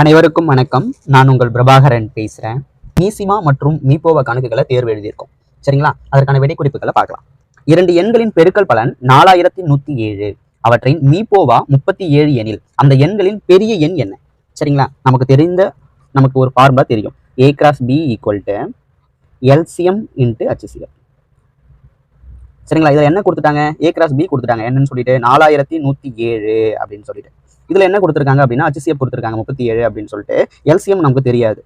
அனைவருக்கும் வணக்கம். நான் உங்கள் பிரபாகரன் பேசுகிறேன் மீசிமா மற்றும் மீபோவ கணக்குகளை தேர்வு எழுதியிருக்கோம். சரிங்களா? அதற்கான விடை குறிப்புகளை பார்க்கலாம். இரண்டு எண்களின் பெருக்கல் பலன் நாலாயிரத்தி நூற்றி ஏழு. அவற்றின் மீபோவா முப்பத்தி ஏழு எனில் அந்த எண்களின் பெரிய எண் என்ன? சரிங்களா? நமக்கு தெரிந்த நமக்கு ஒரு ஃபார்முலா தெரியும். A cross B equal to LCM into HCF சரிங்களா? இதில் என்ன கொடுத்துட்டாங்க? ஏ கிராஸ் பி கொடுத்துட்டாங்க. என்னன்னு சொல்லிட்டு நாலாயிரத்தி நூற்றி ஏழு அப்படின்னு சொல்லிட்டு. இதுல என்ன கொடுத்துருக்காங்க அப்படின்னா HCF கொடுத்துருக்காங்க முப்பத்தி ஏழு அப்படின்னு சொல்லிட்டு. எல்சிஎம் நமக்கு தெரியாது.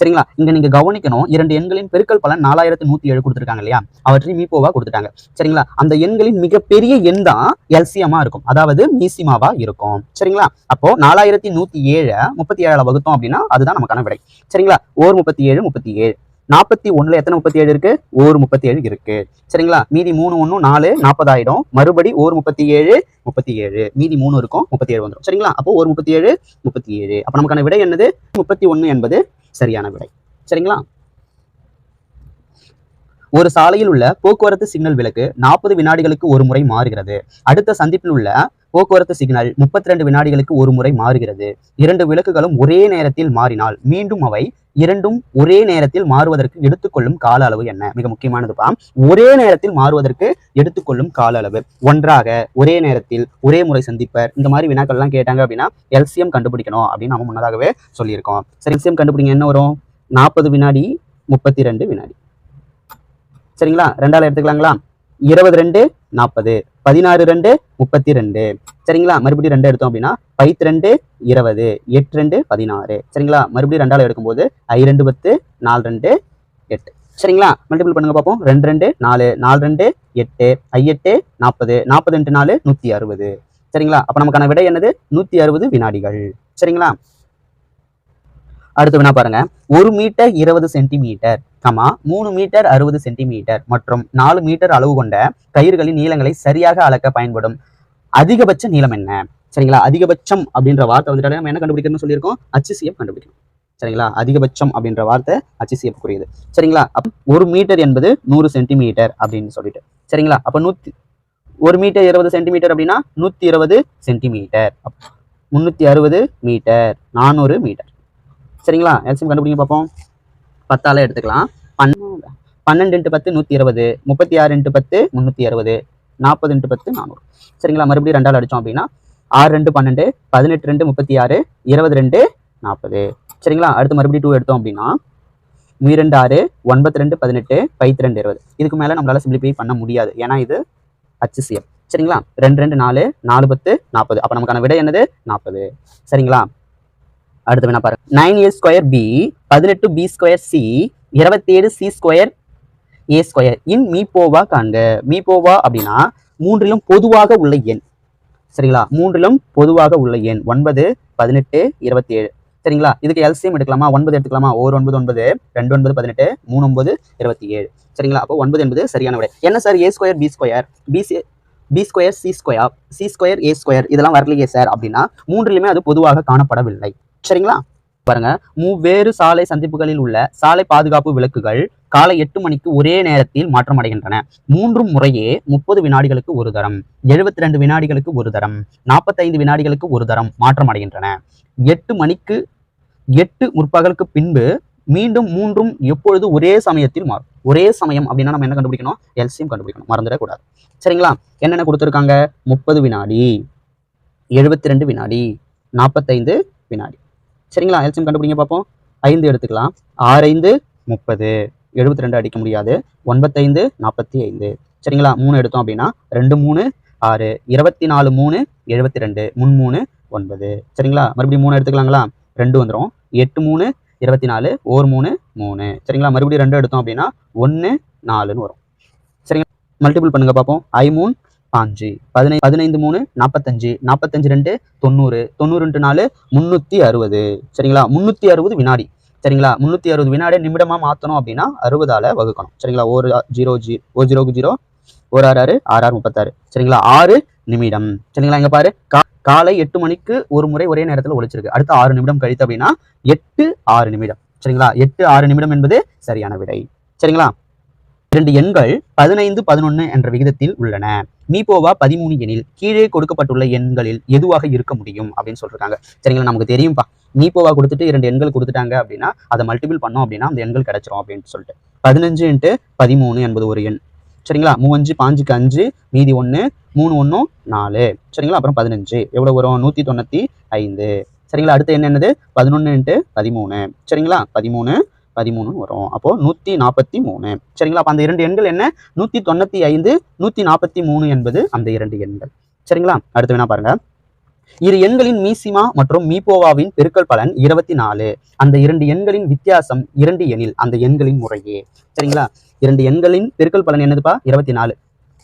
சரிங்களா? இங்க நீங்க கவனிக்கணும் இரண்டு எண்களின் பெருக்கல் பலன் நாலாயிரத்தி நூத்தி ஏழு கொடுத்துருக்காங்க இல்லையா? அவற்றை மீப்போவா கொடுத்துட்டாங்க. சரிங்களா? அந்த எண்களின் மிகப்பெரிய எண் தான் எல்சிஎம்மா இருக்கும். அதாவது மீசிமாவா இருக்கும். சரிங்களா? அப்போ நாலாயிரத்தி நூத்தி ஏழு முப்பத்தி ஏழால வகுத்தோம் அப்படின்னா அதுதான் நமக்கான விடை. சரிங்களா? ஓர் முப்பத்தி ஏழு முப்பத்தி ஏழு. நாற்பத்தி ஒண்ணுல எத்தனை முப்பத்தி ஏழு இருக்கு? ஓர் முப்பத்தி ஏழு இருக்கு. சரிங்களா? மீதி மூணு ஒன்று நாலு நாற்பதாயிடும் மறுபடி ஓர் முப்பத்தி ஏழு முப்பத்தி ஏழு. மீதி மூணு இருக்கும் முப்பத்தி ஏழு வந்துடும் சரிங்களா? அப்போ ஒரு முப்பத்தி ஏழு முப்பத்தி ஏழு. அப்போ நமக்கான விடை என்னது? முப்பத்தி ஒன்று என்பது சரியான விடை. சரிங்களா? ஒரு சாலையில் உள்ள போக்குவரத்து சிக்னல் விளக்கு நாற்பது வினாடிகளுக்கு ஒரு முறை மாறுகிறது. அடுத்த சந்திப்பில் உள்ள போக்குவரத்து சிக்னல் முப்பத்தி ரெண்டு வினாடிகளுக்கு ஒரு முறை மாறுகிறது. இரண்டு விளக்குகளும் ஒரே நேரத்தில் மாறினால் மீண்டும் அவை இரண்டும் ஒரே நேரத்தில் மாறுவதற்கு எடுத்துக்கொள்ளும் கால அளவு என்ன? மிக முக்கியமானதுப்பா ஒரே நேரத்தில் மாறுவதற்கு எடுத்துக்கொள்ளும் கால அளவு. ஒன்றாக ஒரே நேரத்தில் ஒரே முறை சந்திப்பர். இந்த மாதிரி வினாக்கள்லாம் கேட்டாங்க அப்படின்னா எல்சிஎம் கண்டுபிடிக்கணும் அப்படின்னு நம்ம முன்னதாகவே சொல்லியிருக்கோம். சரி எல்சிஎம் கண்டுபிடிங்க என்ன வரும்? நாற்பது வினாடி முப்பத்தி ரெண்டு வினாடி. சரிங்களா? ரெண்டாவது எடுத்துக்கலாங்களா? இருபது ரெண்டு நாற்பது. பதினாறு ரெண்டு முப்பத்தி ரெண்டு. சரிங்களா? மறுபடியும் ரெண்டு எடுத்தோம் அப்படின்னா பைத்து ரெண்டு இருபது. எட்டு ரெண்டு பதினாறு. சரிங்களா? மறுபடியும் ரெண்டாவது எடுக்கும்போது ஐ ரெண்டு பத்து நாலு ரெண்டு எட்டு. சரிங்களா? மல்டிபிள் பண்ணுங்க பார்ப்போம் ரெண்டு ரெண்டு நாலு நாலு ரெண்டு எட்டு. ஐ எட்டு நாற்பது. நாற்பது ரெண்டு நாலு நூற்றி அறுபது. சரிங்களா? அப்போ நமக்கான விடை என்னது? நூற்றி அறுபது வினாடிகள். சரிங்களா? அடுத்து வேணா பாருங்க. ஒரு மீட்டர் இருபது சென்டிமீட்டர். கமா மூணு மீட்டர் அறுபது சென்டிமீட்டர் மற்றும் நாலு மீட்டர் அளவு கொண்ட கயிறுகளின் நீளங்களை சரியாக அளக்க பயன்படும். அதிகபட்ச நீளம் என்ன? சரிங்களா? அதிகபட்சம் அப்படின்ற வார்த்தை வந்துட்டு நம்ம என்ன கண்டுபிடிக்கணும்னு சொல்லியிருக்கோம்? HCF கண்டுபிடிக்கணும். சரிங்களா? அதிகபட்சம் அப்படின்ற வார்த்தை அச்சு குறியுது சரிங்களா? அப்ப ஒரு மீட்டர் என்பது நூறு சென்டிமீட்டர் அப்படின்னு சொல்லிட்டு. சரிங்களா? அப்ப நூத்தி ஒரு மீட்டர் இருபது சென்டிமீட்டர் அப்படின்னா நூத்தி இருபது சென்டிமீட்டர். முன்னூத்தி அறுபது மீட்டர் நானூறு மீட்டர். சரிங்களா? எல்சியம் கண்டுபிடிங்க பார்ப்போம். பத்தால எடுத்துக்கலாம். பன்னெண்டு இன்ட்டு பத்து நூற்றி இருபது முப்பத்தி ஆறு இன்ட்டு பத்து முந்நூற்றி அறுபது நாற்பது இன்ட்டு பத்து நானூறு. சரிங்களா? மறுபடியும் ரெண்டால் அடித்தோம் அப்படின்னா ஆறு ரெண்டு பன்னெண்டு பதினெட்டு ரெண்டு முப்பத்தி ஆறு இருபது ரெண்டு நாற்பது. சரிங்களா? அடுத்து மறுபடியும் டூ எடுத்தோம் அப்படின்னா மீரெண்டு ஆறு ஒன்பது ரெண்டு பதினெட்டு பைத்து ரெண்டு இருபது. இதுக்கு மேலே நம்மளால சிம்பிளிஃபை பண்ண முடியாது. ஏன்னா இது ஹச்சிசிஎம் சரிங்களா? ரெண்டு ரெண்டு நாலு நாலு பத்து நாற்பது. அப்போ நமக்கான விடை என்னது? நாற்பது. சரிங்களா? அடுத்து வேணா பாருங்க நைன் ஏ ஸ்கொயர் பி பதினெட்டு பி ஸ்கொயர் சி இருபத்தேழு சி ஸ்கொயர் ஏ ஸ்கொயர் இன் மீபோவா காண்க. மீபோவா அப்படின்னா மூன்றிலும் பொதுவாக உள்ள எண். சரிங்களா? மூன்றிலும் பொதுவாக உள்ள எண். ஒன்பது பதினெட்டு இருபத்தி ஏழு சரிங்களா? இதுக்கு எல்சிஎம் எடுக்கலாமா? ஒன்பது எடுத்துக்கலாமா? ஒரு ஒன்பது ஒன்பது ரெண்டு ஒன்பது பதினெட்டு மூணு ஒன்பது இருபத்தி ஏழு சரிங்களா? அப்போ ஒன்பது என்பது சரியான விடை. என்ன sir A square B square B C B square C square C square A square இதெல்லாம் வரலையே சார் அப்படின்னா மூன்றிலுமே அது பொதுவாக காணப்படவில்லை. சரிங்களா? பாருங்க மூவேறு சாலை சந்திப்புகளில் உள்ள சாலை பாதுகாப்பு விளக்குகள் காலை எட்டு மணிக்கு ஒரே நேரத்தில் மாற்றமடைகின்றன. மூன்றும் முறையே முப்பது வினாடிகளுக்கு ஒரு தரம் எழுபத்தி ரெண்டு வினாடிகளுக்கு ஒரு தரம் நாற்பத்தைந்து வினாடிகளுக்கு ஒரு தரம் மாற்றமடைகின்றன. எட்டு மணிக்கு எட்டு முற்பகலுக்கு பின்பு மீண்டும் மூன்றும் எப்பொழுது ஒரே சமயத்தில் மாறும். ஒரே சமயம் அப்படின்னா நம்ம என்ன கண்டுபிடிக்கணும்? எல்சியம் கண்டுபிடிக்கணும். மறந்துடக்கூடாது. சரிங்களா? என்னென்ன கொடுத்துருக்காங்க? முப்பது வினாடி எழுபத்தி ரெண்டு வினாடி நாற்பத்தைந்து வினாடி. சரிங்களா? எல்சியம் கண்டுபிடிங்க பார்ப்போம் ஐந்து எடுத்துக்கலாம். ஆறு ஐந்து முப்பது. எழுபத்தி ரெண்டு அடிக்க முடியாது. ஒன்பத்தைந்து நாற்பத்தி ஐந்து. சரிங்களா? மூணு எடுத்தோம் அப்படின்னா ரெண்டு மூணு ஆறு. இருபத்தி நாலு மூணு எழுபத்தி ரெண்டு. முன் மூணு ஒன்பது. சரிங்களா? மறுபடியும் மூணு எடுத்துக்கலாங்களா? ரெண்டு வந்துடும் எட்டு மூணு இருபத்தி நாலு. ஓர் மூணு மூணு. சரிங்களா? மறுபடியும் ரெண்டு எடுத்தோம் அப்படின்னா ஒன்று நாலுன்னு வரும். சரிங்களா மல்டிபிள் பண்ணுங்க பார்ப்போம் ஐ மூணு பாஞ்சு பதினை பதினைந்து மூணு நாற்பத்தஞ்சு நாற்பத்தஞ்சு ரெண்டு தொண்ணூறு. தொண்ணூறு ரெண்டு நாலு முந்நூற்றி அறுபது. சரிங்களா? முந்நூற்றி அறுபது வினாடி. சரிங்களா? முந்நூற்றி அறுபது வினாடி நிமிடமாக மாற்றணும் அப்படின்னா அறுபதால வகுக்கணும். சரிங்களா? ஒரு ஜீரோ ஜி ஒரு ஜீரோக்கு ஜீரோ ஒரு ஆறு ஆறு ஆறு ஆறு முப்பத்தாறு. சரிங்களா? ஆறு நிமிடம். சரிங்களா? இங்கே பாரு. கா- காலை எட்டு மணிக்கு ஒரு முறை ஒரே நேரத்தில் ஒழிச்சிருக்கு அடுத்து ஆறு நிமிடம் கழித்து அப்படின்னா எட்டு ஆறு நிமிடம். சரிங்களா? எட்டு ஆறு நிமிடம் என்பது சரியான விடை. சரிங்களா? இரண்டு எண்கள் பதினைந்து பதினொன்னு என்ற விகிதத்தில் உள்ளன. மீபோவா பதிமூணு எனில் கீழே கொடுக்கப்பட்டுள்ள எண்களில் எதுவாக இருக்க முடியும் அப்படின்னு சொல்லியிருக்காங்க சரிங்களா நமக்கு தெரியும்ப்பா மீபோவா கொடுத்துட்டு இரண்டு எண்கள் கொடுத்துட்டாங்க அப்படின்னா அதை மல்டிபிள் பண்ணோம் அப்படின்னா அந்த எண்கள் கிடைச்சிரும் அப்படின்னு சொல்லிட்டு. பதினஞ்சு இன்ட்டு பதிமூணு என்பது ஒரு எண். சரிங்களா மூவஞ்சு பாஞ்சுக்கு அஞ்சு மீதி ஒன்று மூணு ஒன்றும் நாலு. சரிங்களா அப்புறம் பதினஞ்சு. எவ்வளோ வரும்? நூற்றி தொண்ணூற்றி ஐந்து. சரிங்களா அடுத்து என்னென்னது பதினொன்று இன்ட்டு பதிமூணு. சரிங்களா பதிமூணு பதிமூணு வரும். அப்போ நூற்றி நாற்பத்தி மூணு. சரிங்களா? அப்போ அந்த இரண்டு எண்கள் என்ன? நூற்றி தொண்ணூற்றி ஐந்து நூற்றி நாற்பத்தி மூணு என்பது அந்த இரண்டு எண்கள். சரிங்களா? அடுத்து வேணா பாருங்க. இரு எண்களின் மீசிமா மற்றும் மீபோவாவின் பெருக்கல் பலன் இருபத்தி நாலு. அந்த இரண்டு எண்களின் வித்தியாசம் இரண்டு எண்ணில் அந்த எண்களின் முறையே. சரிங்களா? இரண்டு எண்களின் பெருக்கல் பலன் என்னதுப்பா? இருபத்தி நாலு.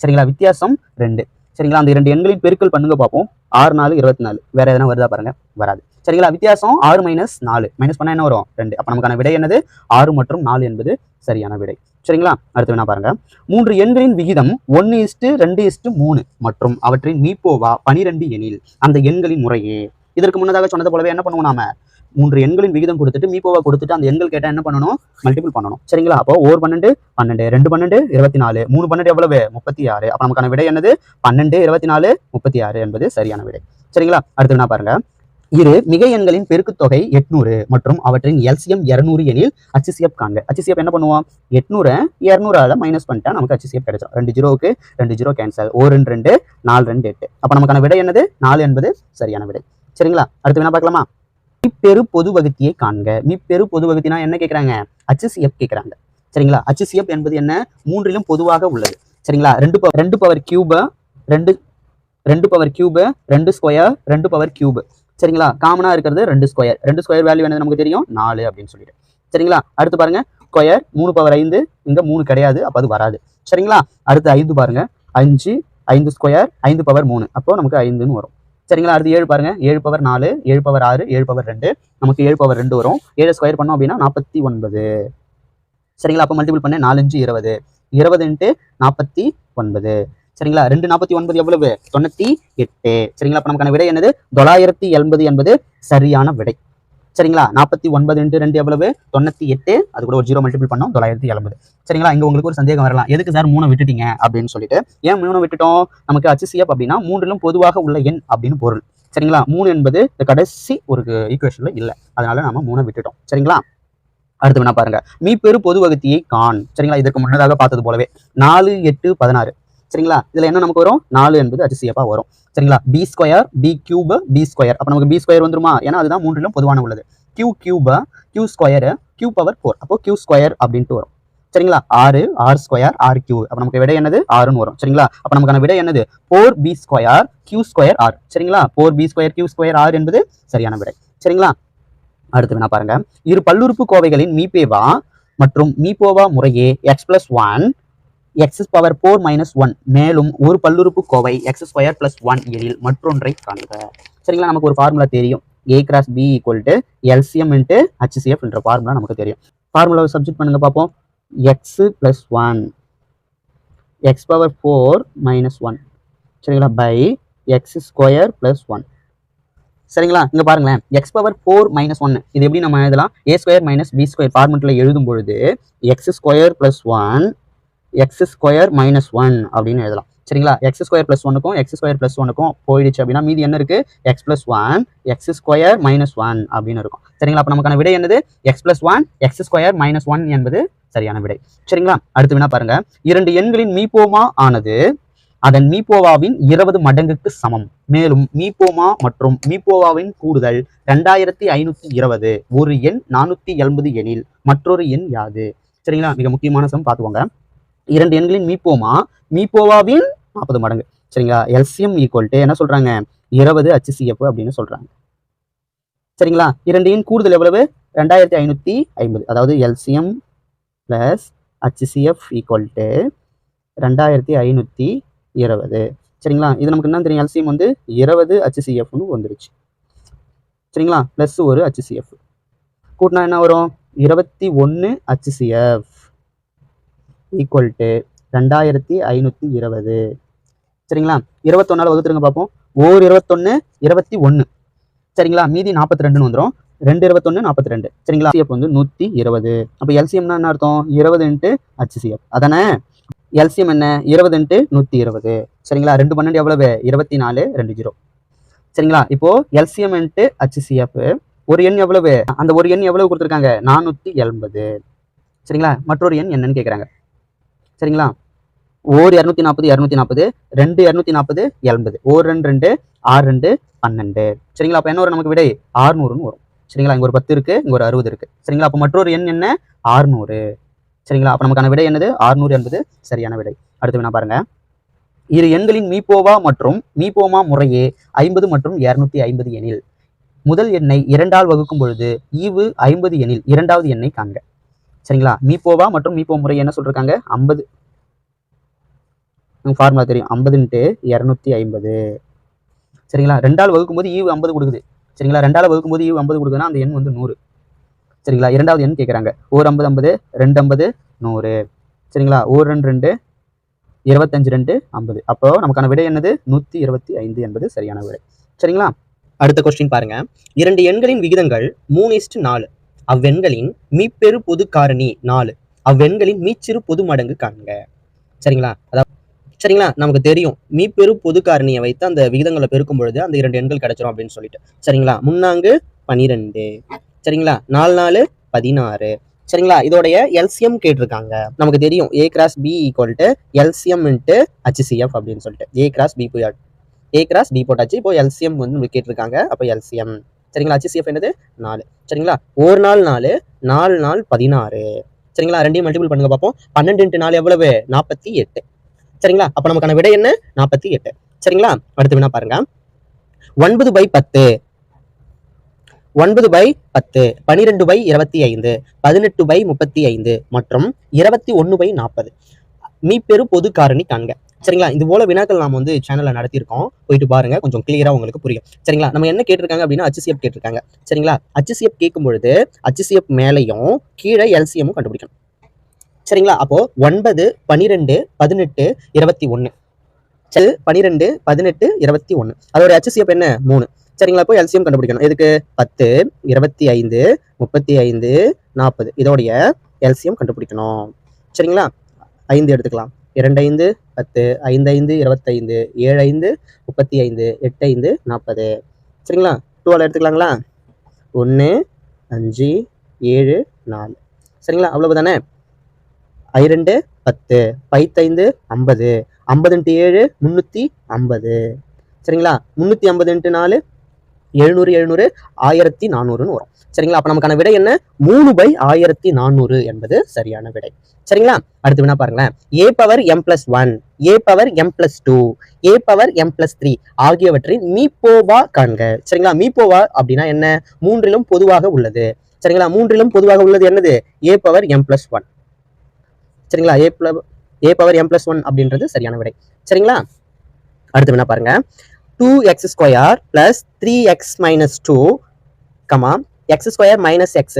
சரிங்களா? வித்தியாசம் ரெண்டு. சரிங்களா? அந்த இரண்டு எண்களின் பெருக்கல் பண்ணுங்க பார்ப்போம் ஆறு நாலு இருபத்தி நாலு. வேற எதனா வருதா பாருங்க? வராது. சரிங்களா? வித்தியாசம் ஆறு மைனஸ் நாலு. மைனஸ் பண்ணா என்ன வரும்? ரெண்டு. அப்போ நமக்கான விடை என்னது? ஆறு மற்றும் நாலு என்பது சரியான விடை. சரிங்களா? அடுத்து வேணா பாருங்க. மூன்று எண்களின் விகிதம் ஒன்று இஸ்டு ரெண்டு இஸ்டு மூணு மற்றும் அவற்றின் மீப்போவா? பனிரெண்டு எனில். அந்த எண்களின் முறையே. இதற்கு முன்னதாக சொன்னது போலவே என்ன பண்ணுவோம் நாம? மூன்று எண்களின் விகிதம் கொடுத்துட்டு மீப்போவா கொடுத்துட்டு அந்த எண்கள் கேட்டா என்ன பண்ணணும்? மல்டிபிள் பண்ணணும். சரிங்களா? அப்போ ஒரு பன்னெண்டு பன்னெண்டு ரெண்டு பன்னெண்டு இருபத்தி நாலு மூணு பன்னெண்டு எவ்வளவு? முப்பத்தி ஆறு அப்போ நமக்கான விடை என்னது? பன்னெண்டு இருபத்தி நாலு முப்பத்தி ஆறு என்பது சரியான விடை. சரிங்களா? அடுத்து என்ன பாருங்க. இரு மிகை எண்களின் பெருக்குத் தொகை எட்நூறு மற்றும் அவற்றின் எல்சிஎம் இருநூறு எனில் ஹச்சிசிஎஃப் காண்க. ஹச்சிசிஎஃப் என்ன பண்ணுவோம் எட்நூறு இரநூறால மைனஸ் பண்ணிட்டா நமக்கு ஹச்சிசிஎஃப் கிடைச்சோம் ரெண்டு ஜீரோவுக்கு ரெண்டு ஜீரோ கேன்சல் ஓ ரெண்டு ரெண்டு நாலு ரெண்டு எட்டு. அப்போ நமக்கான விடை என்னது? நாலு என்பது சரியான விடை. சரிங்களா? அடுத்து வேணா பார்க்கலாமா? மிப்பெரு பொது வகுத்தியை காண்க. மிப்பெரு பொது வகுத்தினா என்ன கேட்குறாங்க ஹச்சிசிஎஃப் கேட்குறாங்க சரிங்களா? ஹச்சிசிஎஃப் என்பது என்ன? மூன்றிலும் பொதுவாக உள்ளது. சரிங்களா? ரெண்டு ரெண்டு பவர் கியூபு ரெண்டு ரெண்டு பவர் கியூபு ரெண்டு ஸ்கொயர் ரெண்டு பவர் கியூபு சரிங்களா? காமனா இருக்கிறது ரெண்டு ஸ்கொயர் ரெண்டு ஸ்கொயர் வேல்யூ என்னது நமக்கு தெரியும்? நாலு அப்படின்னு சொல்லிட்டு. சரிங்களா? அடுத்து பாருங்க. ஸ்கொயர் மூணு பவர் ஐந்து. இங்கே மூணு கிடையாது. அப்போ அது வராது. சரிங்களா? அடுத்து ஐந்து பாருங்க. அஞ்சு ஐந்து ஸ்கொயர் ஐந்து பவர் மூணு. அப்போ நமக்கு ஐந்துன்னு வரும். சரிங்களா? அடுத்து ஏழு பாருங்க. ஏழு பவர் நாலு ஏழு பவர் ஆறு ஏழு பவர் ரெண்டு. நமக்கு ஏழு பவர் ரெண்டு வரும். ஏழு ஸ்கொயர் பண்ணோம் அப்படின்னா நாற்பத்தி ஒன்பது. சரிங்களா? அப்போ மல்டிபிள் பண்ண. நாலஞ்சு இருபது. இருபது இன்ட்டு நாற்பத்தி ஒன்பது. சரிங்களா? ரெண்டு நாற்பத்தி ஒன்பது எவ்வளவு? தொண்ணூத்தி எட்டு. சரிங்களா? அப்போ நமக்கான விடை என்னது? தொள்ளாயிரத்தி எண்பது என்பது சரியான விடை. சரிங்களா? நாற்பத்தி ஒன்பது இன்ட்டு ரெண்டு எவ்வளவு? தொண்ணூத்தி எட்டு. அது கூட ஒரு ஜீரோ மல்டிபிள் பண்ணோம். தொள்ளாயிரத்தி எழுபது சரிங்களா? இங்க உங்களுக்கு ஒரு சந்தேகம் வரலாம். எதுக்கு சார் மூணு விட்டுட்டீங்க? அப்படின்னு சொல்லிட்டு. ஏன் மூணு விட்டுட்டோம்? நமக்கு HCF அப்படின்னா மூன்றிலும் பொதுவாக உள்ள எண் அப்படின்னு பொருள். சரிங்களா? மூணு என்பது இந்த கடைசி ஒரு ஈக்குவேஷன்ல இல்லை. அதனால நாம மூணை விட்டுட்டோம். சரிங்களா? அடுத்து வேணா பாருங்க. மீப்பெரு பொது வகுத்தியை கான் சரிங்களா? இதற்கு முன்னதாக பார்த்தது போலவே. நாலு எட்டு பதினாறு. சரிங்களா? இதுல என்ன நமக்கு வரும்? நாலு என்பது HCF வரும். சரிங்களா? B square B cube B square அப்போ நமக்கு பி ஸ்கொயர் வந்துருமா? ஏன்னா அதுதான் மூன்றிலும் பொதுவான உள்ளது. Q cube Q square Q power four அப்போ கியூ ஸ்கொயர் அப்படின்ட்டு வரும். சரிங்களா? ஆறு ஆர் ஸ்கொயர் ஆர் கியூ அப்போ நமக்கு விட என்னது? ஆறுன்னு வரும். சரிங்களா? அப்போ நமக்கான விட என்னது? Four P square Q square R சரிங்களா? Four P square Q square R என்பது சரியான விடை. சரிங்களா? அடுத்து வேணா பாருங்க. இரு பல்லுறுப்பு கோவைகளின் மீபேவா மற்றும் மீபோவா முறையே X plus one X power four minus one மேலும் ஒரு பல்லுறுப்பு கோவை எக்ஸ் ஸ்கொயர் பிளஸ் ஒன் எனில் மற்றொன்றை காண்க. சரிங்களா? நமக்கு ஒரு ஃபார்முலா தெரியும். A cross B equal to LCM into HCF என்ற ஃபார்முலா நமக்கு தெரியும். ஃபார்முலாவை சப்ஜெக்ட் பண்ணுங்க பார்ப்போம். X plus one X power four minus one சரிங்களா? By X square plus one சரிங்களா? இங்கே பாருங்களேன். X power four minus one இது எப்படி நம்ம எழுதலாம்? A square minus B square ஃபார்மெட்டில் எழுதும் பொழுது X square plus one X square minus one அப்படின்னு எழுதலாம். சரிங்களா? எக்ஸ் ஸ்கொயர் பிளஸ் ஒனுக்கும் எக்ஸ் ஸ்கொயர் பிளஸ் ஒனுக்கும் போயிடுச்சு அப்படின்னா மீதி என்ன இருக்கு? X plus one X square minus one அப்படின்னு இருக்கும். சரிங்களா? அப்போ நமக்கான விடை என்னது? X plus one X square minus one என்பது சரியான விடை. சரிங்களா? அடுத்து வினா பாருங்க. இரண்டு எண்களின் மீபோமா ஆனது அதன் மீபோவாவின் இருபது மடங்குக்கு சமம். மேலும் மீபோமா மற்றும் மீபோவாவின் கூடுதல் ரெண்டாயிரத்தி ஐநூத்தி இருபது. ஒரு எண் நானூத்தி எண்பது எனில் மற்றொரு எண் யாது? சரிங்களா? மிக முக்கியமான சம் பார்த்துக்கோங்க. இரண்டு எண்களின் மீப்போமா? மீப்போவாவின் நாற்பது மடங்கு. சரிங்களா? எல்சிஎம் ஈக்குவல் டு என்ன சொல்றாங்க? இருபது HCF அப்படின்னு சொல்றாங்க. சரிங்களா? இரண்டையும் கூடுதல் எவ்வளவு? ரெண்டாயிரத்தி ஐநூத்தி ஐம்பது. அதாவது LCM plus HCF equal to ரெண்டாயிரத்தி ஐநூத்தி இருபது. சரிங்களா? இது நமக்கு என்ன தெரியும்? எல்சிஎம் வந்து இருபது ஹச்சிசிஎஃப்னு வந்துருச்சு. சரிங்களா? ப்ளஸ் ஒரு ஹச்சிசிஎஃப் கூட்டினா என்ன வரும்? இருபத்தி ஒன்று ஹச்சிசிஎஃப் ஈக்குவல் டு ரெண்டாயிரத்தி ஐநூற்றி இருபது. சரிங்களா? இருபத்தொன்னால வகுத்துருங்க பார்ப்போம் ஓர் இருபத்தொன்று இருபத்தி ஒன்று சரிங்களா? மீதி நாற்பத்தி ரெண்டுன்னு வந்துடும் ரெண்டு இருபத்தொன்னு நாற்பத்தி ரெண்டு சரிங்களா சிஎஃப் வந்து நூற்றி இருபது. அப்போ எல்சிஎம்னா என்ன அர்த்தம்? இருபது இன்ட்டு ஹச்சிசிஎஃப் அதானே? எல்சிஎம் என்ன? இருபது இன்ட்டு நூற்றி இருபது. சரிங்களா? ரெண்டு பன்னெண்டு எவ்வளவு? இருபத்தி நாலு ரெண்டு ஜீரோ. சரிங்களா? இப்போ எல்சிஎம் இன்ட்டு ஹச்சிசிஎஃப் ஒரு எண் எவ்வளவு? அந்த ஒரு எண் எவ்வளவு கொடுத்துருக்காங்க? நானூற்றி எண்பது. சரிங்களா? மற்றொரு எண் என்னன்னு கேட்குறாங்க சரிங்களா? ஓர் இரநூத்தி நாற்பது இரநூத்தி நாற்பது ரெண்டு இரநூத்தி நாற்பது எண்பது. ஓர் ரெண்டு ரெண்டு ஆறு ரெண்டு பன்னெண்டு. சரிங்களா? அப்போ என்ன வரும்? நமக்கு விடை ஆறுநூறுன்னு வரும். சரிங்களா? இங்க ஒரு பத்து இருக்கு இங்க ஒரு அறுபது இருக்கு. சரிங்களா? அப்போ மற்றொரு எண் என்ன? ஆறுநூறு. சரிங்களா? அப்போ நமக்கான விடை என்னது? ஆறுநூறு என்பது சரியான விடை. அடுத்து வேணா பாருங்க. இரு எண்களின் மீபோவா மற்றும் மீபோமா முறையே ஐம்பது மற்றும் இரநூத்தி ஐம்பது எனில். முதல் எண்ணை இரண்டால் வகுக்கும் பொழுது ஈவு ஐம்பது எனில். இரண்டாவது எண்ணை காண்க. சரிங்களா? மீப்போவா மற்றும் மீபோ முறை என்ன சொல்றாங்க ஐம்பது. ஃபார்முலா தெரியும். ஐம்பதுன்ட்டு இரநூத்தி ஐம்பது. சரிங்களா? ரெண்டால் வகுக்கும்போது ஈவு ஐம்பது கொடுக்குது. சரிங்களா? ரெண்டால் வகுக்கும்போது ஈவு ஐம்பது கொடுக்குதுன்னா அந்த எண் வந்து நூறு. சரிங்களா? இரண்டாவது எண் கேட்குறாங்க ஓர் ஐம்பது ஐம்பது ரெண்டு ஐம்பது நூறு. சரிங்களா? ஓர் ரெண்டு ரெண்டு இருபத்தஞ்சு ரெண்டு ஐம்பது. அப்போ நமக்கான விடை என்னது? நூற்றி இருபத்தி ஐந்து என்பது சரியான விடை. சரிங்களா? அடுத்த கொஸ்டின் பாருங்க. இரண்டு எண்களின் விகிதங்கள் மூணு இஸ்டு நாலு. அவ்வெண்களின் மீப்பெரு பொது காரணி நாலு. அவ்வெண்களின் மீச்சிறு பொது மடங்கு காண்க. சரிங்களா? அதாவது சரிங்களா? நமக்கு தெரியும். மீப்பெரு பொது காரணியை வைத்து அந்த விகிதங்களை பெருக்கும் பொழுது அந்த இரண்டு எண்கள் கிடைச்சிரும் அப்படின்னு சொல்லிட்டு. சரிங்களா? முன்னாங்கு பனிரெண்டு. சரிங்களா? நாலு நாலு பதினாறு. சரிங்களா? இதோடைய எல்சிஎம் கேட்டிருக்காங்க. நமக்கு தெரியும். A cross B equal to LCM into HCF அப்படின்னு சொல்லிட்டு. ஏ கிராஸ் பி போய் ஏ கிராஸ் பி போட்டாச்சு. இப்போ எல்சிஎம் வந்து கேட்டிருக்காங்க. அப்போ எல்சிஎம் சரிங்களா? ஹெச்சிஎஃப் என்னது? நாலு. சரிங்களா? ஒரு நாள் நாலு நாலு நாள் பதினாறு. சரிங்களா? ரெண்டையும் மல்டிபிள் பண்ணுங்க பார்ப்போம் பன்னெண்டு இன்ட்டு நாலு எவ்வளவு? நாற்பத்தி எட்டு. சரிங்களா? அப்போ நமக்கான விடை என்ன? நாற்பத்தி எட்டு. சரிங்களா? அடுத்து வேணா பாருங்க. ஒன்பது பை பத்து. ஒன்பது பை பத்து. பனிரெண்டு பை இருபத்தி ஐந்து. பதினெட்டு பை முப்பத்தி ஐந்து. மற்றும் இருபத்தி ஒன்று பை நாற்பது மீப்பெரு பொது காரணி காண்க. சரிங்களா? இது போல வினாக்கள் நாம வந்து சேனல்ல நடத்தியிருக்கோம். போயிட்டு பாருங்க. கொஞ்சம் கிளியரா உங்களுக்கு புரியும். சரிங்களா? நம்ம என்ன கேட்டிருக்காங்க அப்படின்னா HCF கேட்டிருக்காங்க. சரிங்களா? HCF கேட்கும் பொழுது HCF மேலையும் கீழே எல்சிஎம்மும் கண்டுபிடிக்கணும். சரிங்களா? அப்போ ஒன்பது பனிரெண்டு பதினெட்டு இருபத்தி ஒன்று சரி பனிரெண்டு பதினெட்டு இருபத்தி ஒன்று அதோட HCF என்ன? மூணு. சரிங்களா? இப்போ எல்சிஎம் கண்டுபிடிக்கணும். எதுக்கு? பத்து இருபத்தி ஐந்து முப்பத்தி ஐந்து நாற்பது. இதோடைய எல்சிஎம் கண்டுபிடிக்கணும். சரிங்களா? ஐந்து எடுத்துக்கலாம். இரண்டு ஐந்து பத்து ஐந்து ஐந்து இருபத்தைந்து ஏழு ஐந்து முப்பத்தி ஐந்து எட்டு ஐந்து நாற்பது. சரிங்களா? டூவால் எடுத்துக்கலாங்களா? ஒன்று அஞ்சு ஏழு நாலு. சரிங்களா? அவ்வளவு தானே ஐரெண்டு பத்து பைத்தைந்து ஐம்பது. ஐம்பதுன்ட்டு ஏழு முந்நூற்றி ஐம்பது. சரிங்களா? முந்நூற்றி ஐம்பதுன்ட்டு நாலு எழுநூறு எழுநூறு ஆயிரத்தி நானூறுன்னு வரும். சரிங்களா? அப்போ நமக்கான விடை என்ன? மூணு பை ஆயிரத்தி நானூறு என்பது சரியான விடை. சரிங்களா? அடுத்து வேணா பாருங்களேன். A power M plus one A power M plus two A power M plus three ஆகியவற்றின் மீப்போவா காண்க. சரிங்களா? மீப்போவா அப்படின்னா என்ன? மூன்றிலும் பொதுவாக உள்ளது. சரிங்களா? மூன்றிலும் பொதுவாக உள்ளது என்னது? A power M plus one சரிங்களா? A A power M plus one அப்படின்றது சரியான விடை. சரிங்களா? அடுத்து வேணா பாருங்க. Two X square plus three X minus two comma X square minus X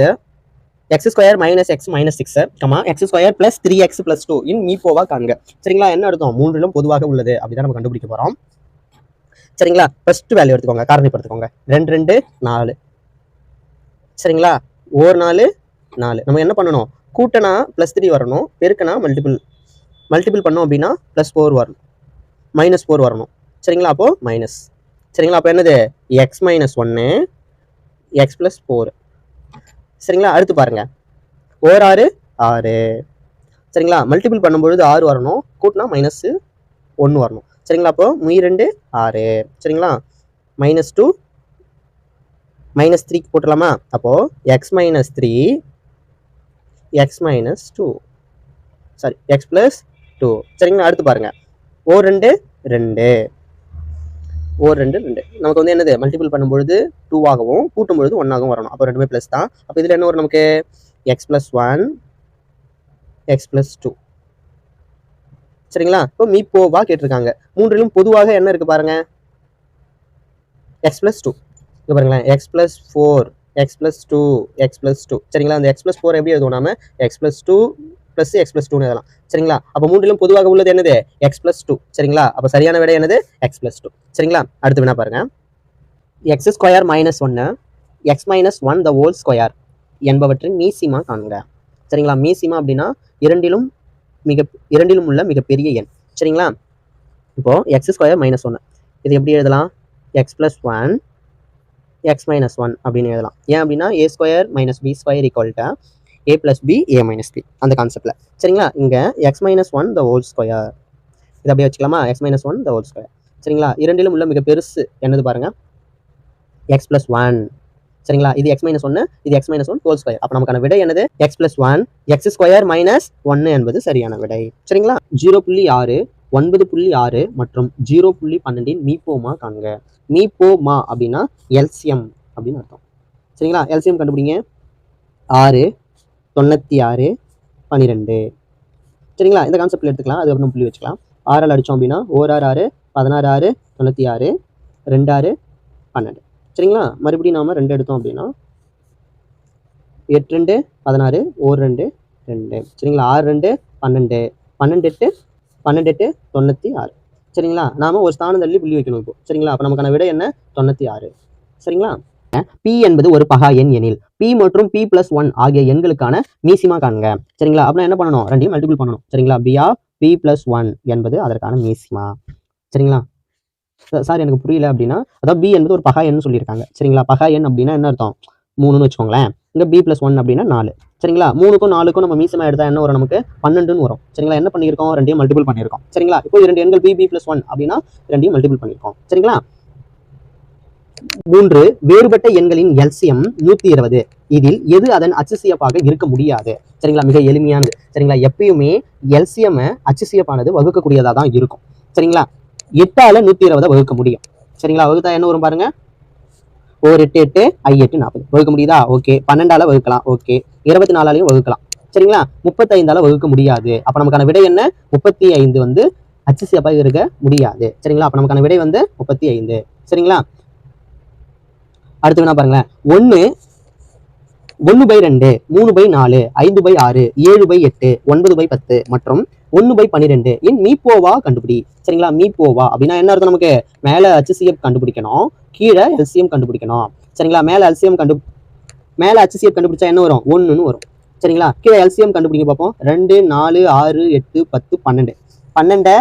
X square minus X minus six comma X square plus three X plus two இன் மீப்போவா காண்க. சரிங்களா? என்ன அர்த்தம்? மூன்றிலும் பொதுவாக உள்ளது. அப்படிதான் நம்ம கண்டுபிடிக்க போறோம். சரிங்களா? ஃபர்ஸ்ட் வேல்யூ எடுத்துக்கோங்க. காரணிப்படுத்திக்கோங்க. ரெண்டு ரெண்டு நாலு. சரிங்களா? ஒரு நாலு நாலு. நம்ம என்ன பண்ணணும்? கூட்டனா ப்ளஸ் த்ரீ வரணும். பெருக்கனா மல்டிபிள் மல்டிபிள் பண்ணோம் அப்படின்னா ப்ளஸ் ஃபோர் வரணும். மைனஸ் ஃபோர் வரணும். சரிங்களா? அப்போ மைனஸ் சரிங்களா? அப்போ என்னது? எக்ஸ் மைனஸ் ஒன்று எக்ஸ் ப்ளஸ் ஃபோர் சரிங்களா? அடுத்து பாருங்க. ஓர் ஆறு ஆறு. சரிங்களா? மல்டிபிள் பண்ணும்பொழுது ஆறு வரணும். கூட்டினா மைனஸ்ஸு ஒன்று வரணும். சரிங்களா? அப்போ முய் ரெண்டு ஆறு. சரிங்களா? மைனஸ் டூ மைனஸ் த்ரீக்கு போட்டலாமா அப்போது X minus three X minus two sorry X plus two சரிங்களா? அடுத்து பாருங்க. ஓ ரெண்டு ரெண்டு. ஓர் ரெண்டு ரெண்டு. நமக்கு வந்து என்னது? மல்டிபிள் பண்ணும்பொழுது டூ ஆகவும் கூட்டும் பொழுது ஒன்னாகவும் வரணும். அப்போ ரெண்டுமே ப்ளஸ் தான். அப்போ இதில் என்ன வரும் நமக்கு? X plus one X plus two சரிங்களா? இப்போ மீ போவா கேட்டிருக்காங்க. மூன்றிலும் பொதுவாக என்ன இருக்குது பாருங்க? எக்ஸ் ப்ளஸ் டூ இங்கே பாருங்களேன். X plus four X plus two X plus two சரிங்களா? அந்த எக்ஸ் ப்ளஸ் ஃபோர் எப்படி எழுதுவோம் நாம? X plus two plus X plus டூன்னு எழுதலாம். சரிங்களா? அப்போ மூன்றிலும் பொதுவாக உள்ளது என்னது? எக்ஸ் ப்ளஸ் டூ சரிங்களா? அப்போ சரியான விடை என்னது? எக்ஸ் ப்ளஸ் டூ சரிங்களா? அடுத்து வேணா பாருங்க. எக்ஸ் ஸ்கொயர் மைனஸ் ஒன்று X minus one the whole square என்பவற்றின் மீசிமா காண்க சரிங்களா? மீசிமா அப்படின்னா இரண்டிலும் மிக இரண்டிலும் உள்ள மிகப்பெரிய எண். சரிங்களா? இப்போ எக்ஸ் ஸ்கொயர் மைனஸ் ஒன்று இது எப்படி எழுதலாம்? X plus one X minus one அப்படின்னு எழுதலாம். ஏன் அப்படின்னா A square minus B square equal to A plus B A minus B அந்த கான்செப்டில் சரிங்களா? இங்கே X minus one the whole square இது அப்படியே வச்சுக்கலாமா? X minus one the whole square சரிங்களா? இரண்டிலும் உள்ள மிக பெருசு என்னது பாருங்கள் எக்ஸ் ப்ளஸ் ஒன் சரிங்களா? இது எக்ஸ் மைனஸ் ஒன்று இது X minus one whole square அப்போ நமக்கான விடை என்னது? X plus one X square minus ஒன்று என்பது சரியான விடை. சரிங்களா? ஜீரோ புள்ளி ஆறு ஒன்பது புள்ளி ஆறு மற்றும் ஜீரோ புள்ளி பன்னெண்டின் மீப்போமா காண்க. மீப்போமா அப்படின்னா எல்சிஎம் அப்படின்னு அர்த்தம். சரிங்களா? எல்சிஎம் கண்டுபிடிங்க. ஆறு தொண்ணூற்றி ஆறு பன்னிரெண்டு சரிங்களா? இந்த கான்செப்டில் எடுத்துக்கலாம். அதுக்கப்புறம் புள்ளி வச்சுக்கலாம். ஆறால் அடித்தோம் அப்படின்னா ஓர் ஆறு ஆறு பதினாறு ஆறு தொண்ணூற்றி ஆறு ரெண்டு ஆறு பன்னெண்டு. சரிங்களா? மறுபடியும் நாம் ரெண்டு எடுத்தோம் அப்படின்னா எட்டு ரெண்டு பதினாறு ஓர் ரெண்டு ரெண்டு. சரிங்களா? ஆறு ரெண்டு பன்னெண்டு. பன்னெண்டு எட்டு பன்னெண்டு எட்டு தொண்ணூற்றி ஆறு சரிங்களா? நாம ஒரு ஸ்தானம் தள்ளி புள்ளி வைக்கணும் இப்போ. சரிங்களா? அப்போ நமக்கான விடை என்ன? தொண்ணூற்றி ஆறு சரிங்களா? பி என்பது ஒரு பகா எண் எனில். பி மற்றும் பி பிளஸ் ஒன் ஆகிய எண்களுக்கான மீசிமா காணுங்க சரிங்களா? அப்படின்னா என்ன பண்ணணும்? ரெண்டையும் மல்டிபிள் பண்ணணும். சரிங்களா? பியா பி பிளஸ் ஒன் என்பது அதற்கான மீசிமா. சரிங்களா? சார் எனக்கு புரியல அப்படின்னா அதாவது பி என்பது ஒரு பகா எண் சொல்லியிருக்காங்க. சரிங்களா? பகா எண் அப்படின்னா என்ன அர்த்தம்? மூணுன்னு வச்சுக்கோங்களேன். இங்கே பி பிளஸ் ஒன் அப்படின்னா நாலு. சரிங்களா? மூணுக்கும் நாலுக்கும் நம்ம மீசமா எடுத்தால் என்ன வரும் நமக்கு? பன்னெண்டுன்னு வரும். சரிங்களா? என்ன பண்ணியிருக்கோம்? ரெண்டையும் மல்டிபிள் பண்ணியிருக்கோம். சரிங்களா? இப்போ இரண்டு எண்கள் பி பி பிளஸ் ஒன் அப்படின்னா ரெண்டையும் மல்டிபிள் பண்ணியிருக்கோம். சரிங்களா? மூன்று வேறுபட்ட எண்களின் எல்சியம் நூத்தி இருபது. இதில் எது அதன் அச்சுசியப்பாக இருக்க முடியாது? சரிங்களா? மிக எளிமையானது. சரிங்களா? எப்பயுமே எல்சியம் அச்சுசியப்பானது வகுக்கக்கூடியதா தான் இருக்கும். சரிங்களா? எட்டால நூத்தி இருபதை வகுக்க முடியும். சரிங்களா? வகுத்தா என்ன வரும் பாருங்க? ஒரு எட்டு எட்டு ஐ எட்டு நாற்பது. வகுக்க முடியுதா? ஓகே. பன்னெண்டால வகுக்கலாம். ஓகே. இருபத்தி நாலாலையும் வகுக்கலாம். சரிங்களா? முப்பத்தைந்தால வகுக்க முடியாது. அப்ப நமக்கான விடை என்ன? முப்பத்தி ஐந்து வந்து அச்சுசியப்பாக இருக்க முடியாது. சரிங்களா? அப்ப நமக்கான விடை வந்து முப்பத்தி ஐந்து சரிங்களா? அடுத்து வேணா பாருங்களேன். ஒன்று ஒன்று பை ரெண்டு மூணு பை நாலு ஐந்து பை ஆறு ஏழு பை எட்டு ஒன்பது பை பத்து மற்றும் ஒன்று பை பன்னிரெண்டு இன் மீப்போவா கண்டுபிடி. சரிங்களா? மீப்போவா. அப்படின்னா என்ன அர்த்தம் நமக்கு? மேலே ஹெச்சிஎஃப் கண்டுபிடிக்கணும். கீழே எல்சிஎம் கண்டுபிடிக்கணும். சரிங்களா? மேலே எல்சிஎம் கண்டு மேலே ஹெச்சிஎஃப் கண்டுபிடிச்சா என்ன வரும்? ஒன்றுன்னு வரும். சரிங்களா? கீழே எல்சிஎம் கண்டுபிடிக்க பார்ப்போம் ரெண்டு நாலு ஆறு எட்டு பத்து பன்னெண்டு. பன்னெண்டை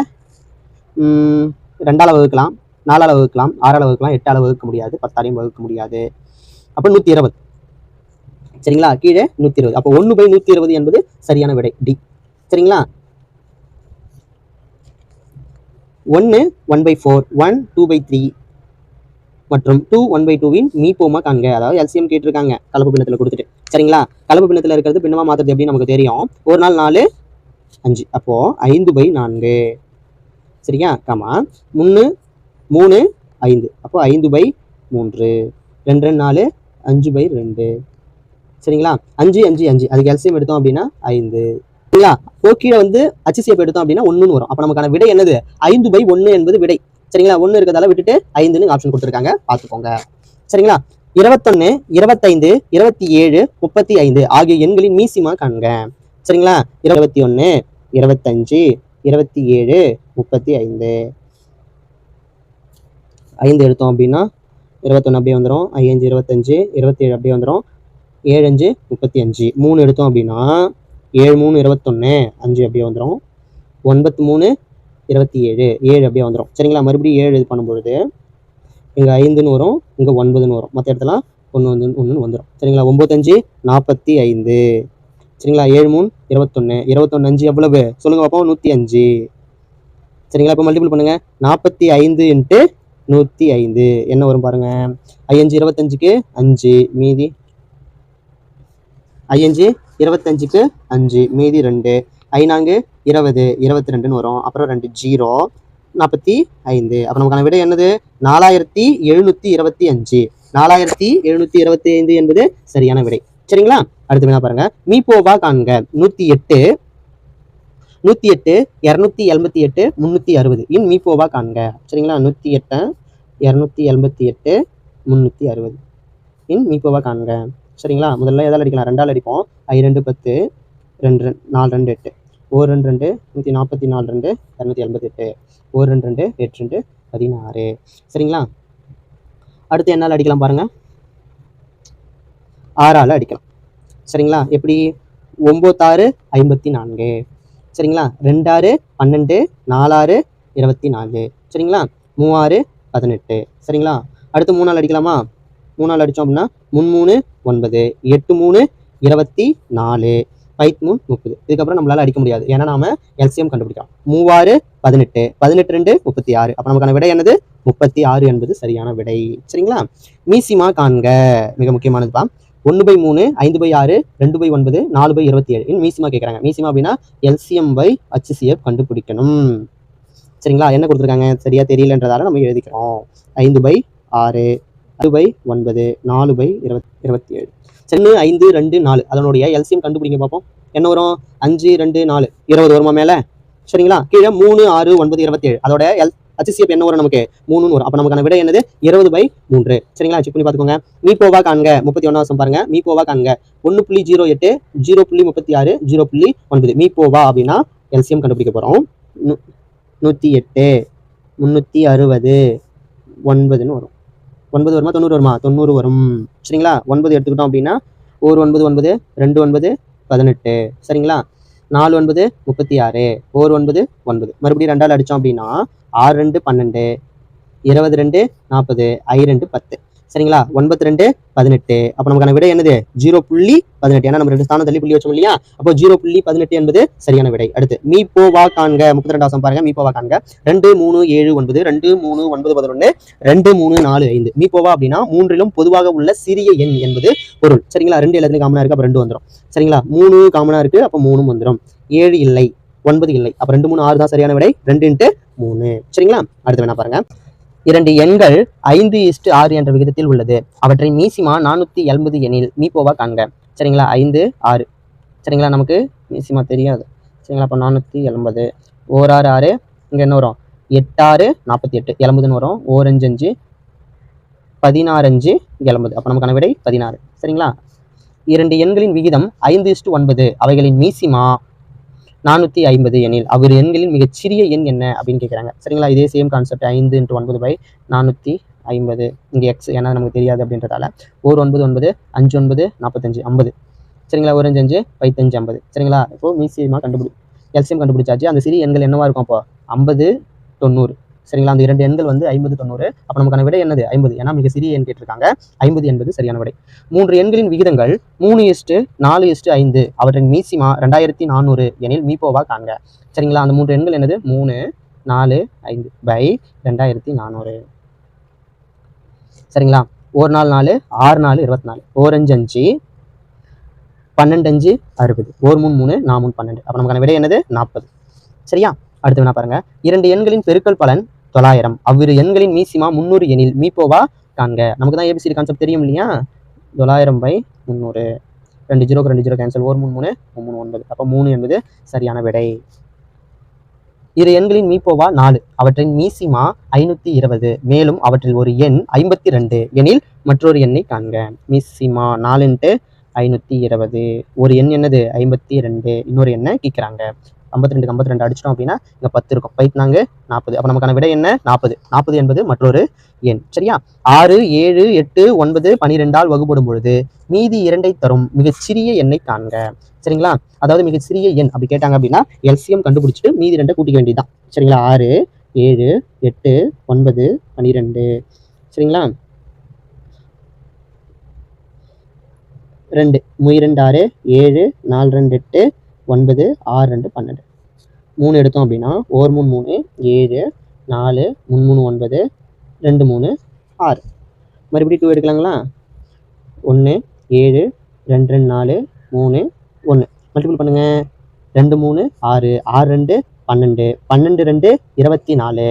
ரெண்டால் வகுக்கலாம். நாலால் வகுக்கலாம் ஆறால் வகுக்கலாம் எட்டால் வகுக்க முடியாது பத்தாலையும் வகுக்க முடியாது. அப்போ நூற்றி இருபது. சரிங்களா? கீழே நூற்றி இருபது. அப்போ ஒன்று பை நூற்றி இருபது என்பது சரியான விடை டி சரிங்களா? ஒன்று one by four one two by three மற்றும் டூ ஒன் பை டூவின் மீப்போமா காண்க அதாவது எல்சிஎம் கேட்டிருக்காங்க கலப்பு பின்னத்தில் கொடுத்துட்டு. சரிங்களா? கலப்பு பின்னத்தில் இருக்கிறது பின்னமா மாற்றுறது எப்படி நமக்கு தெரியும்? ஒரு நாள் நாலு அஞ்சு. அப்போது ஐந்து பை நான்கு. சரியா? காமா முன்னு மூணு ஐந்து. அப்போ ஐந்து பை மூன்று. ரெண்டு ரெண்டு நாலு அஞ்சு பை ரெண்டு. சரிங்களா? அஞ்சு அஞ்சு அஞ்சு. அதுக்கு எல்சியம் எடுத்தோம் அப்படின்னா ஐந்து. சரிங்களா? போக்கியில் வந்து அச்சிசிஎப் எடுத்தோம் அப்படின்னா ஒன்றுன்னு வரும். அப்போ நமக்கான விடை என்னது? ஐந்து பை ஒன்று என்பது விடை. சரிங்களா? ஒன்று இருக்கிறதால விட்டுட்டு ஐந்துன்னு ஆப்ஷன் கொடுத்துருக்காங்க. பார்த்துக்கோங்க. சரிங்களா? இருபத்தொன்னு இருபத்தைந்து இருபத்தி ஏழு முப்பத்தி ஐந்து ஆகிய எண்களின் மீசிமா காண்க. சரிங்களா? இருபத்தி ஒன்று இருபத்தஞ்சு இருபத்தி ஏழு முப்பத்தி ஐந்து ஐந்து எடுத்தோம் அப்படின்னா இருபத்தொன்று அப்படியே வந்துடும் ஐயஞ்சு இருபத்தஞ்சு இருபத்தேழு அப்படியே வந்துடும் ஏழு அஞ்சு முப்பத்தி அஞ்சு. மூணு எடுத்தோம் அப்படின்னா ஏழு மூணு இருபத்தொன்று அஞ்சு அப்படியே வந்துடும் ஒன்பத்து மூணு இருபத்தி ஏழு ஏழு அப்படியே வந்துடும் சரிங்களா? மறுபடியும் ஏழு இது பண்ணும்பொழுது இங்கே ஐந்துன்னு வரும் இங்கே ஒன்பதுன்னு வரும். மற்ற இடத்துல ஒன்று வந்து ஒன்றுன்னு வந்துடும் சரிங்களா? ஒம்பத்தஞ்சு நாற்பத்தி ஐந்து. சரிங்களா? ஏழு மூணு இருபத்தொன்று இருபத்தொன்று அஞ்சு எவ்வளவு? சொல்லுங்க பார்ப்போம் நூற்றி அஞ்சு. சரிங்களா? இப்போ மல்டிபிள் பண்ணுங்கள் நாற்பத்தி ஐந்து இன்ட்டு நூற்றி ஐந்து. என்ன வரும் பாருங்க. ஐயஞ்சு இருபத்தஞ்சுக்கு அஞ்சு மீதி ஐயஞ்சு இருபத்தஞ்சுக்கு அஞ்சு மீதி ரெண்டு. ஐநான்கு இருபது இருபத்தி ரெண்டுன்னு வரும். அப்புறம் ரெண்டு ஜீரோ நாற்பத்தி ஐந்து. அப்போ நமக்கான விடை என்னது? நாலாயிரத்தி எழுநூற்றி இருபத்தி அஞ்சு. நாலாயிரத்தி எழுநூற்றி இருபத்தி ஐந்து என்பது சரியான விடை. சரிங்களா? அடுத்து என்ன பாருங்க. மீபோவா காண்க. நூற்றி எட்டு நூற்றி எட்டு இரநூத்தி எண்பத்தி எட்டு முந்நூற்றி அறுபது. இன் மீப்போவா காண்க. சரிங்களா? நூற்றி எட்டு இரநூத்தி எண்பத்தி எட்டு முந்நூற்றி அறுபது. இன் மீப்போவாக காண்க. சரிங்களா? முதல்ல எதால் அடிக்கலாம்? ரெண்டால் அடிப்போம். ஐ ரெண்டு பத்து ரெண்டு ரெண்டு நாலு ரெண்டு எட்டு. ஓர் ரெண்டு ரெண்டு நூற்றி நாற்பத்தி நாலு ரெண்டு இரநூத்தி எண்பத்தி எட்டு ஓர் ரெண்டு ரெண்டு எட்டு ரெண்டு பதினாறு. சரிங்களா? அடுத்து என்னால் அடிக்கலாம் பாருங்கள் ஆறால் அடிக்கலாம். சரிங்களா? எப்படி? ஒம்பத்தாறு ஐம்பத்தி நான்கு. சரிங்களா? ரெண்டாறு பன்னெண்டு நாலாறு இருபத்தி நாலு சரிங்களா? மூவாறு பதினெட்டு. சரிங்களா? அடுத்து மூணால் அடிக்கலாமா? மூணால் அடித்தோம் அப்படின்னா முன்மூணு ஒன்பது. எட்டு மூணு இருபத்தி நாலு பைத் மூணு முப்பது. இதுக்கப்புறம் நம்மளால் அடிக்க முடியாது. ஏன்னா நாம எல்சிஎம் கண்டுபிடிக்கிறோம். மூவாறு பதினெட்டு. பதினெட்டு ரெண்டு முப்பத்தி ஆறு அப்போ நமக்கான விடை என்னது? முப்பத்தி ஆறு என்பது சரியான விடை. சரிங்களா? மீசிமா காண்க. மிக முக்கியமானதுப்பா. ஒன்று பை மூணு ஐந்து பை ஆறு ரெண்டு பை ஒன்பது நாலு பை இருபத்தி ஏழு. இன்னும் மீசிமா கேட்குறாங்க மீசிமா அப்படின்னா எல்சிஎம் பை ஹச்சிசிஎஃப் கண்டுபிடிக்கணும். சரிங்களா? என்ன கொடுத்துருக்காங்க? சரியா தெரியலன்றதால நம்ம எழுதிக்கிறோம். ஐந்து பை ஆறு ஐந்து பை ஒன்பது நாலு பை இருபத் இருபத்தி ஏழு. சென்னு ஐந்து ரெண்டு நாலு. அதனுடைய எல்சிஎம் கண்டுபிடிங்க பார்ப்போம் என்ன வரும்? அஞ்சு ரெண்டு நாலு. இருபது வருமா மேலே? சரிங்களா? கீழே மூணு ஆறு ஒன்பது இருபத்தி ஏழு. அதோட எல் ஹச்சிசிஎஃப் என்ன வரும் நமக்கு மூணுன்னு வரும். அப்போ நமக்கான விடை என்னது? இருபது பை மூன்று. சரிங்களா? செக் பண்ணி பார்த்துக்கோங்க. மீபோவா காண்க. முப்பத்தி ஒன்றாவது பாருங்க. மீ போவா காண்க. ஒன்று புள்ளி ஜீரோ எட்டு ஜீரோ புள்ளி முப்பத்தி ஆறு ஜீரோ புள்ளி ஒன்பது. மீபோவா அப்படின்னா எல்சிஎம் கண்டுபிடிக்க போகிறோம் நூற்றி எட்டு முந்நூற்றி அறுபது ஒன்பதுன்னு வரும். ஒன்பது வருமா? தொண்ணூறு வருமா? தொண்ணூறு வரும். சரிங்களா? ஒன்பது எடுத்துக்கிட்டோம் அப்படின்னா ஒரு ஒன்பது ஒன்பது ரெண்டு ஒன்பது பதினெட்டு. சரிங்களா? நாலு ஒன்பது முப்பத்தி ஆறு ஓர் ஒன்பது ஒன்பது. மறுபடியும் ரெண்டால் அடித்தோம் அப்படின்னா ஆறு ரெண்டு பன்னெண்டு இருபது ரெண்டு நாற்பது ஐ ரெண்டு பத்து. சரிங்களா? ஒன்பத்தி ரெண்டு பதினெட்டு. அப்போ நமக்கான விடை என்னது? ஜீரோ புள்ளி பதினெட்டு. ஏன்னா நம்ம ரெண்டு ஸ்தானம் தள்ளி புள்ளி வச்சோம் இல்லையா? அப்போ ஜீரோ புள்ளி பதினெட்டு என்பது சரியான விடை. அடுத்து மீ போவா காண்க. முப்பத்தி ரெண்டாவது பாருங்க. மீ போவா காண்க. ரெண்டு மூணு ஏழு ஒன்பது. ரெண்டு மூணு ஒன்பது பதினொன்று ரெண்டு மூணு நாலு ஐந்து. மீ போவா அப்படின்னா மூன்றிலும் பொதுவாக உள்ள சிறிய எண் என்பது பொருள். சரிங்களா? ரெண்டு எல்லாத்துலையும் காமனா இருக்கு. அப்போ ரெண்டு வந்துடும் சரிங்களா? மூணு காமனா இருக்கு. அப்போ மூணும் வந்துடும் ஏழு இல்லை. ஒன்பது இல்லை. அப்போ ரெண்டு மூணு ஆறு தான் சரியான விடை. ரெண்டு இன்ட்டு மூணு. சரிங்களா? அடுத்து வேணா பாருங்க. இரண்டு எண்கள் ஐந்து இஸ்டு ஆறு என்ற விகிதத்தில் உள்ளது. அவற்றின் மீசிமா நானூற்றி எண்பது எண்ணில் மீப்போவா காண்க. சரிங்களா? ஐந்து ஆறு. சரிங்களா? நமக்கு மீசிமா தெரியாது. சரிங்களா? அப்போ நானூற்றி எண்பது. ஓர் ஆறு ஆறு. இங்கே என்ன வரும்? எட்டாறு நாற்பத்தி எட்டு. எண்பதுன்னு வரும். ஓரஞ்சு அஞ்சு. பதினாறு அஞ்சு எண்பது. அப்போ நமக்கான விடை பதினாறு. சரிங்களா? இரண்டு எண்களின் விகிதம் ஐந்து இஸ்டு ஒன்பது. அவைகளின் மீசிமா நானூற்றி ஐம்பது எண்ணில் அவர் எண்களின் மிகச்சிறிய எண் என்ன அப்படின்னு கேட்குறாங்க சரிங்களா? இதே சேம் கான்செப்ட் ஐந்து இன்ட்டு ஒன்பது பை நானூற்றி ஐம்பது. இங்கே எக்ஸ் ஏன்னா நமக்கு தெரியாது அப்படின்றதால ஒரு ஒன்பது ஒன்பது அஞ்சு ஒன்பது நாற்பத்தஞ்சு ஐம்பது. சரிங்களா? ஒரு அஞ்சு அஞ்சு பைத்தஞ்சு ஐம்பது. சரிங்களா? இப்போ மீசியமாக கண்டுபிடி எல்சியம் கண்டுபிடிச்சாச்சு. அந்த சிறிய எண்கள் என்னவாக இருக்கும் அப்போ? ஐம்பது தொண்ணூறு. சரிங்களா? அந்த இரண்டு எண்கள் வந்து ஐம்பது தொண்ணூறு. அப்போ நமக்கான விடை என்னது? ஐம்பது. ஏன்னா மிக சிறிய எண் கேட்டிருக்காங்க. ஐம்பது என்பது சரியான விடை. மூன்று எண்களின் விகிதங்கள் மூணு இஸ்டு நாலு இஸ்டு ஐந்து. அவற்றின் மீசிமா ரெண்டாயிரத்தி நானூறு எனில் மீப்போவா காண்க. சரிங்களா? அந்த மூன்று எண்கள் என்னது? மூணு நாலு ஐந்து பை ரெண்டாயிரத்தி நானூறு. சரிங்களா? ஒரு நாள் நாலு ஆறு நாலு இருபத்தி நாலு ஓரஞ்சு அஞ்சு பன்னெண்டு அஞ்சு அறுபது. ஒரு மூணு மூணு நாலு மூணு பன்னெண்டு. அப்போ நமக்கான விடை என்னது? நாற்பது சரியா? அடுத்து வேணா பாருங்க. இரண்டு எண்களின் பெருக்கல் பலன் தொள்ளாயிரம். அவ்விரு எண்களின் மீசிமா முந்நூறு எனில் மீப்போவா? காண்க. நமக்கு தான் ஏபிசிடி கான்செப்ட் தெரியும் இல்லையா? தொள்ளாயிரம் பை முந்நூறு. ரெண்டு ஜீரோக்கு ரெண்டு ஜீரோ கேன்சல் ஒரு மூணு மூணு மூணு ஒன்பது. அப்போ மூணு என்பது சரியான விடை. இரு எண்களின் மீப்போவா? நாலு. அவற்றின் மீசிமா ஐநூற்றி இருபது. மேலும் அவற்றில் ஒரு எண் ஐம்பத்தி ரெண்டு எனில் மற்றொரு எண்ணை காண்க. மீசிமா நாலுன்ட்டு ஐநூற்றி இருபது. ஒரு எண் என்னது? ஐம்பத்தி ரெண்டு. இன்னொரு எண்ணை கேட்குறாங்க ஐம்பத்தி ரெண்டு ஐம்பத்தி ரெண்டு அடிச்சிட்டோம் அப்படின்னா இங்கே பத்து இருக்கும். பைத்னாங்க நாற்பது. அப்போ நமக்கான விடை என்ன? நாற்பது. நாற்பது என்பது மற்றொரு எண். சரியா? ஆறு ஏழு எட்டு ஒன்பது பனிரெண்டால் வகுப்படும் பொழுது மீதி இரண்டை தரும் மிகச்சிறிய எண்ணை காண்க. சரிங்களா? அதாவது மிகச்சிறிய எண். அப்படி கேட்டாங்க அப்படின்னா எல்சிஎம் கண்டுபிடிச்சிட்டு மீதி ரெண்டை கூட்டிக்க வேண்டியதுதான். சரிங்களா? ஆறு ஏழு எட்டு ஒன்பது பனிரெண்டு. சரிங்களா? ரெண்டு. முய் ரெண்டு ஆறு. ஏழு நாலு ரெண்டு எட்டு ஒன்பது ஆறு ரெண்டு பன்னெண்டு. மூணு எடுத்தோம் அப்படின்னா ஓர் மூணு மூணு ஏழு நாலு மூணு மூணு ஒன்பது ரெண்டு மூணு ஆறு. மறுபடியும் டூ எடுக்கலாங்களா? ஒன்று ஏழு ரெண்டு ரெண்டு நாலு மூணு ஒன்று மல்டிபிள் பண்ணுங்கள் ரெண்டு மூணு ஆறு. ஆறு ரெண்டு பன்னெண்டு. பன்னெண்டு ரெண்டு இருபத்தி நாலு.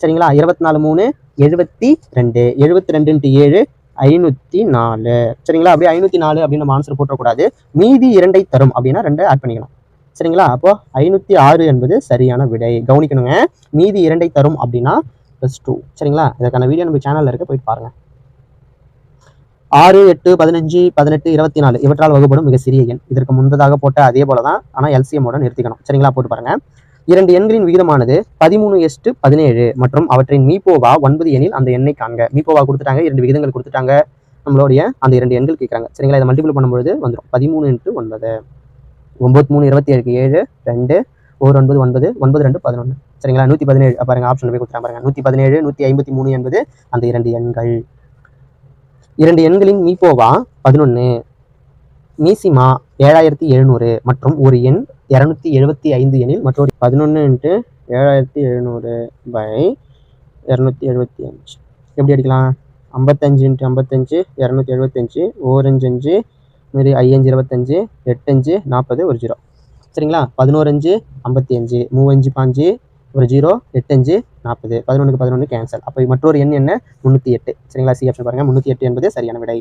சரிங்களா? இருபத்தி நாலு மூணு எழுபத்தி ரெண்டு. எழுபத்தி ரெண்டுன்ட்டு ஏழு ஐநூற்றி நாலு. சரிங்களா? அப்படியே ஐநூற்றி நாலு அப்படின்னு நம்ம ஆன்சர் போட்டக்கூடாது மீதி இரண்டை தரும் அப்படின்னா ரெண்டை ஆட் பண்ணிக்கலாம். சரிங்களா? அப்போ ஐநூற்றி ஆறு என்பது சரியான விடை. கவனிக்கணுங்க. மீதி இரண்டை தரும் அப்படின்னா ப்ளஸ் டூ சரிங்களா? இதற்கான வீடியோ நம்ம சேனலில் இருக்க போயிட்டு பாருங்க. ஆறு எட்டு பதினஞ்சு பதினெட்டு இருபத்தி நாலு இவற்றால் வகுப்படும் மிக சிறிய எண். இதற்கு முன்பதாக போட்ட அதே போல தான் ஆனால் எல்சிஎம்மோட நிறுத்திக்கணும். சரிங்களா? போட்டு பாருங்க. இரண்டு எண்களின் விகிதமானது பதிமூணு எஸ்ட்டு பதினேழு மற்றும் அவற்றின் மீப்போவா ஒன்பது எண்ணில் அந்த எண்ணை காண்க. மீப்போவா கொடுத்துட்டாங்க இரண்டு விகிதங்கள் கொடுத்துட்டாங்க. நம்மளுடைய அந்த இரண்டு எண்கள் கேட்குறாங்க சரிங்களா? இதை மல்டிபிள் பண்ணும்பொழுது வந்துடும் பதிமூணு இன்ட்டு ஒன்பது. ஒம்பது மூணு இருபத்தி ஏழுக்கு ஏழு ரெண்டு ஒரு ஒன்பது ஒன்பது ஒன்பது ரெண்டு பதினொன்று. சரிங்களா? நூற்றி பதினேழு. பாருங்க ஆப்ஷன் போய் கொடுத்துறாங்க பாருங்க. நூற்றி பதினேழு நூற்றி ஐம்பத்தி மூணு என்பது அந்த இரண்டு எண்கள். இரண்டு எண்களின் மீப்போவா? பதினொன்று மீசிமா ஏழாயிரத்தி எழுநூறு மற்றும் ஒரு எண் இரநூத்தி எழுபத்தி ஐந்து எண்ணில் மற்றொரு பதினொன்று இன்ட்டு ஏழாயிரத்தி எழுநூறு பை இரநூத்தி எழுபத்தி அஞ்சு. எப்படி அடிக்கலாம்? ஐம்பத்தஞ்சு இன்ட்டு ஐம்பத்தஞ்சு இரநூத்தி எழுபத்தஞ்சு ஓரஞ்சு அஞ்சு மாரி ஐயஞ்சு இருபத்தஞ்சு எட்டஞ்சு நாற்பது ஒரு ஜீரோ சரிங்களா? பதினோரஞ்சு ஐம்பத்தி அஞ்சு. மூவஞ்சு பாஞ்சு ஒரு ஜீரோ எட்டஞ்சு நாற்பது பதினொன்றுக்கு பதினொன்று கேன்சல் அப்போ மற்றொரு எண் என்ன? முந்நூற்றி எட்டு. சரிங்களா? சி ஆப்ஷன் பாருங்கள் முந்நூற்றி எட்டு என்பது சரியான விடை.